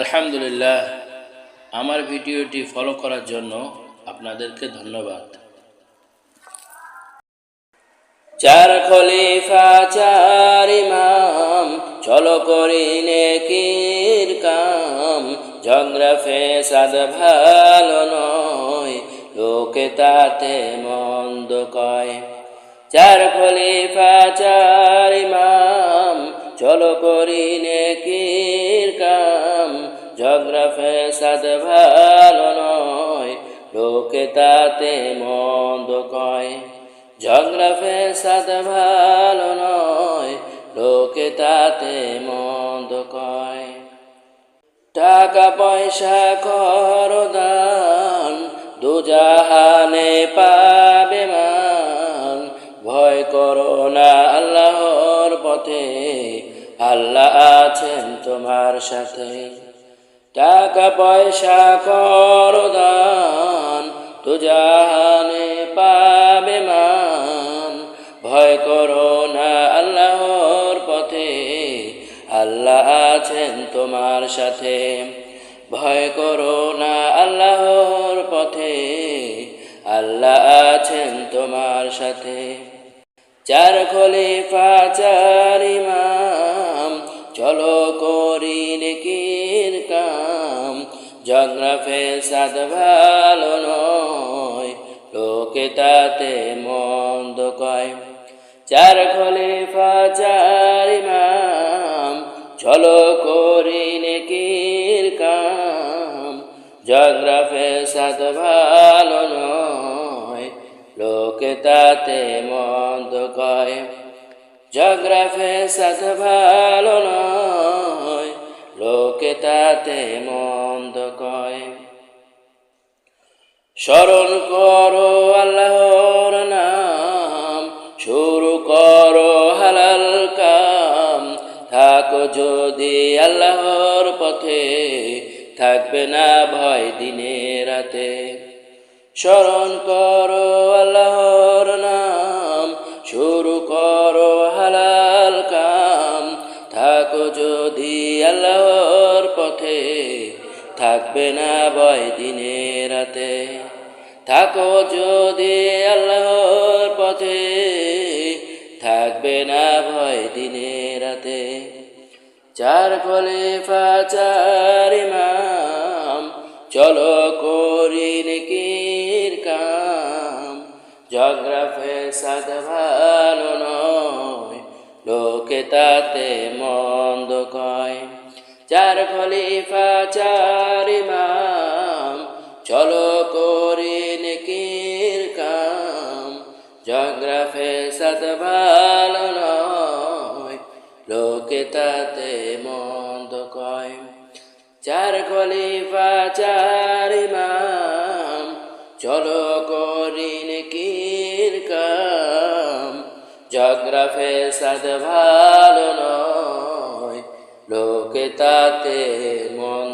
আলহামদুলিল্লাহ, আমার ভিডিওটি ফলো করার জন্য আপনাদেরকে ধন্যবাদ। চার খলিফা, চার ইমাম, চলো করি নেকির কাম। ঝগড়া ফেসাদ ভালো নয়, লোকে তাতে মন্দ কয়। চার খলিফা, চার ইমাম, চলো করি নেকির কাম। ঝগড়া ফেসাদ ভালো নয় লোকে তাতে মন্দ কয়। ঝগড়া ফেসাদ ভালো নয় লোকে তাতে মন্দ কয়। টাকা পয়সা কর দান দুজাহানে পাবে মান। ভয় করো না আল্লাহর পথে, আল্লাহ আছেন তোমার সাথে। টাকা পয়সা কর দান দুজাহানে পাবে মান। ভয় করো না আল্লাহর পথে, আল্লাহ আছেন তোমার সাথে। ভয় করো না আল্লাহর পথে, আল্লাহ আছেন তোমার সাথে। চার খলিফা চার চলো করি নেকির কাম ঝগড়া ফেসাদ ভালো নয়, লোকে তাতে মন্দ কয়। চার খলিফা চার ইমাম চলো করি নেকির কাম। ঝগড়া ফেসাদ ভালো নয়, লোকে তাতে মন্দ কয়। ঝগড়া ফেসাদ ভালো নয়, লোকে তাতে মন্দ স্মরণ করো আল্লাহর নাম, শুরু করো হালাল কাম। থাকো যদি আল্লাহর পথে, থাকবে না ভয় দিনে রাতে। স্মরণ করো আল্লাহর নাম, শুরু করো থাকবে না ভয় দিনে রাতে। থাকো যদি আল্লাহর পথে, থাকবে না ভয় দিনে রাতে। চার খলিফা চার ইমাম, চলো করি নেকির কাম। ঝগড়া ফেসাদ ভালো নয়, লোকে তাতে মন্দ কয়। চার খলিফা চার ঝগড়া ফেসাদ ভালো নয় লোকে তাতে মন্দ কয়। চার খলিফা, চার ইমাম, চলো করি নেকির কাম। ঝগড়া ফেসাদ ভালো নয় লোকে তাতে মন